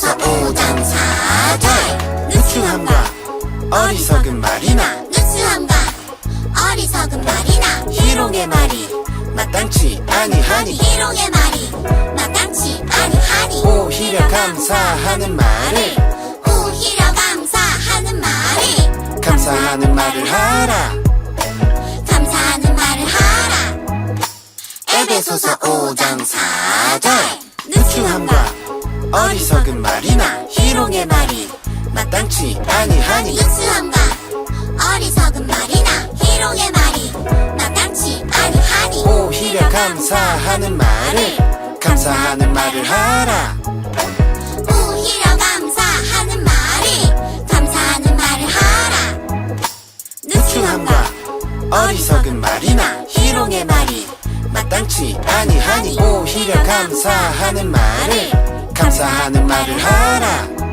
삼사 오장사절. 느슨함과 어리석은 말이나. 느슨함과 어리석은 말이나. 희롱의 말이. 마땅치 아니하니. 희롱의 말이. 마땅치 아니하니. 오히려 감사하는 말을. 오히려 감사하는 말을 감사하는 말을 하라. 감사하는 말을 하라. 에베소서 오장사절. 느슨함과 어리석은 말이나 희롱의 말이 마땅치 아니하니. 유수함과 어리석은 말이나 희롱의 말이 마땅치 아니하니. 오히려 감사하는 말을 감사하는 말을 하라. 오히려 감사하는 말을 감사하는 말을 하라. 누추함과 어리석은 말이나 희롱의 말이 마땅치 아니하니. 오히려 감사하는 말을 감사하는 말을 하라